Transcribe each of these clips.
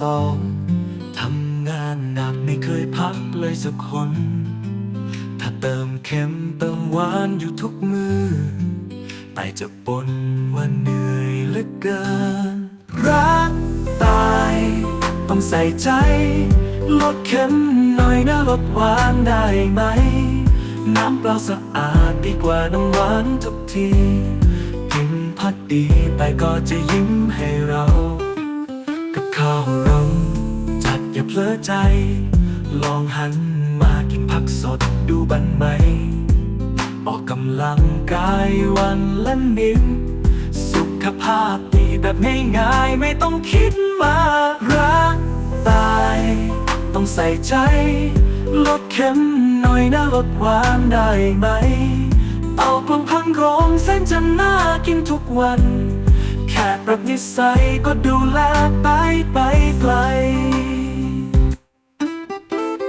สองทำงานหนักไม่เคยพักเลยสักคน ถ้าเติมเค็มเติมหวานอยู่ทุกมือไปจะปนว่าเหนื่อยเหลือเกิน รักตาย ต้องใส่ใจ ลดเค็มหน่อยนะลดหวานได้ไหม น้ำเปล่าสะอาดดีกว่าน้ำหวานทุกทีกินพัดดีไปก็จะยิ้มให้เรา ข้าวเราจัดอย่าเพลอใจ ลองหันมากินผักสดดูบันไหม ออกกำลังกายวันละนิดสุขภาพดีแบบง่ายๆ ไม่ต้องคิดมากรักตาย ต้องใส่ใจ ลดเค็มหน่อยนะลดหวานได้ไหม เอากลมพังโรงเส้นจะน่ากินทุกวัน แค่ปรับนิสัยก็ดูแลไปไปไกล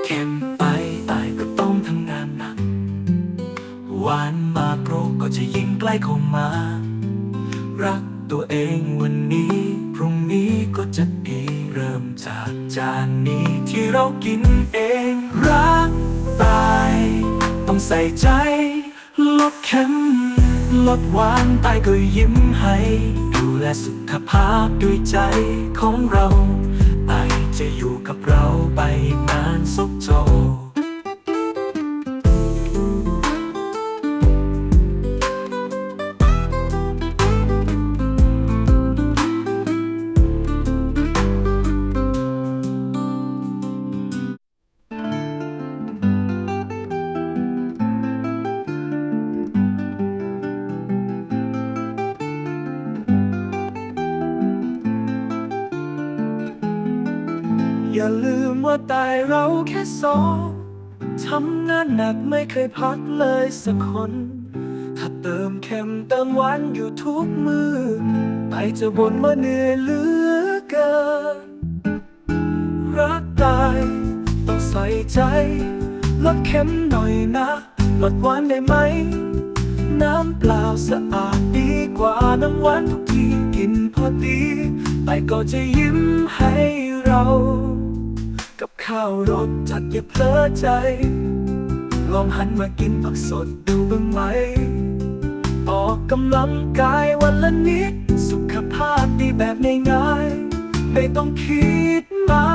เค็มไปตายก็ต้องทำงานหนักหวานมาโปรก็จะยิ่งใกล้เข้ามา รักตัวเองวันนี้ พรุ่งนี้ก็จะดีเริ่มจากจานนี้ที่เรากินเอง รักตาย ต้องใส่ใจลดเค็ม ลดหวานตายก็ยิ้มให้ ดูแลสุขภาพด้วยใจของเรา อย่าลืมว่าตายเราแค่สองทำงานหนักไม่เคยพักเลยสักคน ถ้าเติมเค็มเติมหวานอยู่ทุกมือ ไปจะบ่นว่าเหนื่อยเหลือเกิน รักตายต้องใส่ใจ ลดเค็มหน่อยนะ ลดหวานได้ไหม น้ำเปล่าสะอาดดีกว่าน้ำหวานทุกทีกินพอดี ไปก็จะยิ้มให้เรา ข้าวรสจัดอย่าเพลอใจ ลองหันมากินผักสดดูบ้างไหม ออกกำลังกายวันละนิด สุขภาพดีแบบง่ายๆไม่ต้องคิดมา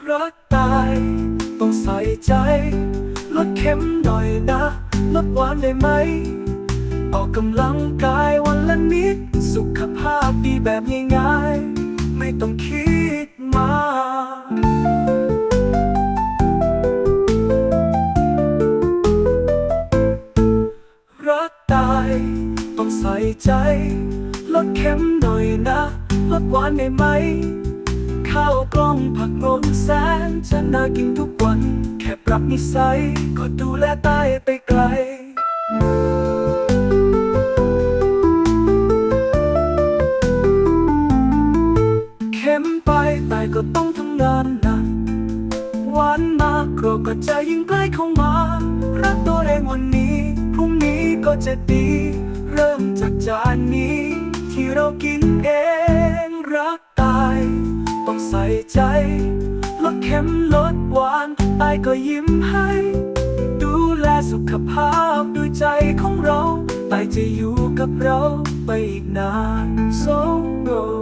กรักตายต้องใส่ใจ ลดเค็มหน่อยนะ ลดหวานได้ไหม ออกกำลังกาย แบบง่ายๆไม่ต้องคิดมากรักตายต้องใส่ใจ ลดเค็มหน่อยนะ ลดหวานได้ไหม ข้าวกล้องผักโรนแสนจะน่ากินทุกวัน แค่ปรับนิสัย ก็ดูแลตายไปไกลานหนักหวานมากโกรธก็จะยิ่งใกล้เข้ามา รักตัวเองวันนี้ พรุ่งนี้ก็จะดี เริ่มจากจานนี้ ที่เรากินเอง รักตาย ต้องใส่ใจ ลดเค็มลดหวานตายก็ยิ้มให้ ดูแลสุขภาพด้วยใจของเราตายจะอยู่กับเราไปอีกนาน so go